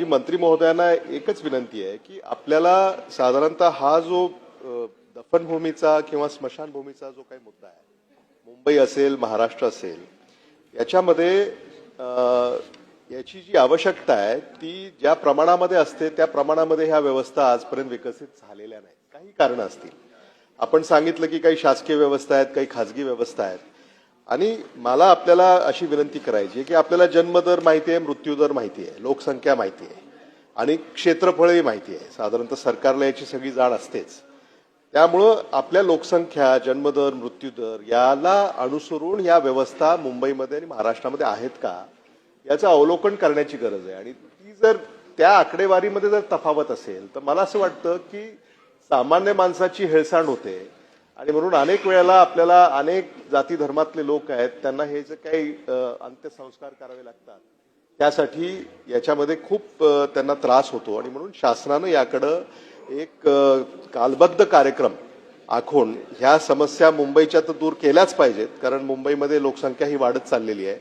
माझी मंत्री महोदयांना एकच विनंती आहे की आपल्याला साधारणतः हा जो दफनभूमीचा किंवा स्मशानभूमीचा जो काही मुद्दा आहे मुंबई असेल महाराष्ट्र असेल याच्यामध्ये याची जी आवश्यकता आहे ती ज्या प्रमाणामध्ये असते त्या प्रमाणामध्ये ह्या व्यवस्था आजपर्यंत विकसित झालेल्या नाहीत. काही कारणं असतील. आपण सांगितलं की काही शासकीय व्यवस्था आहेत काही खाजगी व्यवस्था आहेत. आणि मला आपल्याला अशी विनंती करायची आहे की आपल्याला जन्मदर माहिती आहे मृत्यूदर माहिती आहे लोकसंख्या माहिती आहे आणि क्षेत्रफळही माहिती आहे. साधारणतः सरकारला याची सगळी जाण असतेच. त्यामुळं आपल्या लोकसंख्या जन्मदर मृत्यूदर याला अनुसरून या व्यवस्था मुंबईमध्ये आणि महाराष्ट्रामध्ये आहेत का याचं अवलोकन करण्याची गरज आहे. आणि ती जर त्या आकडेवारीमध्ये जर तफावत असेल तर मला असं वाटतं की सामान्य माणसाची हेळसांड होते. आणि म्हणून अनेक वेळेला आपल्याला अनेक जाती धर्मातले लोक आहेत त्यांना हे जे काही अंत्यसंस्कार करावे लागतात त्यासाठी याच्यामध्ये खूप त्यांना त्रास होतो. आणि म्हणून शासनानं याकडं एक कालबद्ध कार्यक्रम आखून ह्या समस्या मुंबईच्या तर दूर केल्याच पाहिजेत कारण मुंबईमध्ये लोकसंख्या ही वाढत चाललेली आहे.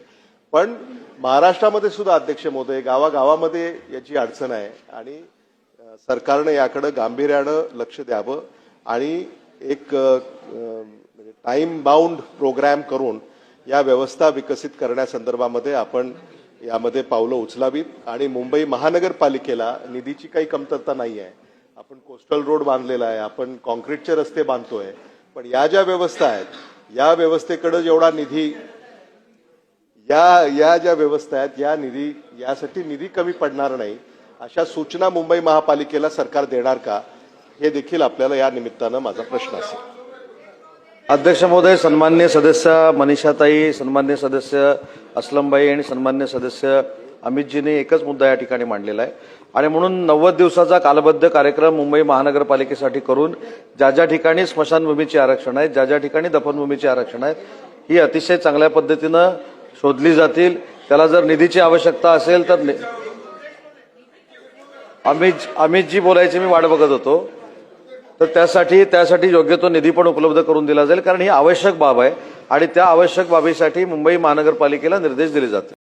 पण महाराष्ट्रामध्ये सुद्धा अध्यक्ष मोदय गावागावामध्ये याची अडचण आहे आणि सरकारनं याकडं गांभीर्यानं लक्ष द्यावं आणि एक अ, टाइम बाउंड प्रोग्रॅम करून या व्यवस्था विकसित करण्यासंदर्भामध्ये आपण यामध्ये पावलं उचलावीत. आणि मुंबई महानगरपालिकेला निधीची काही कमतरता नाही आहे आपण कोस्टल रोड बांधलेला आहे. आपण कॉन्क्रीटचे रस्ते बांधतोय. पण या ज्या व्यवस्था आहेत या व्यवस्थेकडे जेवढा निधी या या ज्या व्यवस्था आहेत या निधी यासाठी निधी कमी पडणार नाही. अशा सूचना मुंबई महापालिकेला सरकार देणार का? हे देखील आपल्याला या निमित्तानं माझा प्रश्न असेल. अध्यक्ष महोदय सन्मान्य सदस्य मनीषाताई सन्मान्य सदस्य असलमबाई आणि सन्मान्य सदस्य अमितजीने एकच मुद्दा या ठिकाणी मांडलेला आहे. आणि म्हणून नव्वद दिवसाचा कालबद्ध कार्यक्रम मुंबई महानगरपालिकेसाठी करून ज्या ज्या ठिकाणी स्मशानभूमीचे आरक्षण आहेत ज्या ज्या ठिकाणी दफनभूमीचे आरक्षण आहेत ही अतिशय चांगल्या पद्धतीनं शोधली जातील. त्याला जर निधीची आवश्यकता असेल तर नि- अमित अमितजी बोलायची मी वाट बघत होतो. तर त्यासाठी त्यासाठी योग्य तो निधी पण उपलब्ध करून दिला जाईल कारण ही आवश्यक बाब आहे आणि त्या आवश्यक बाबीसाठी मुंबई महानगरपालिकेला निर्देश दिले जातील.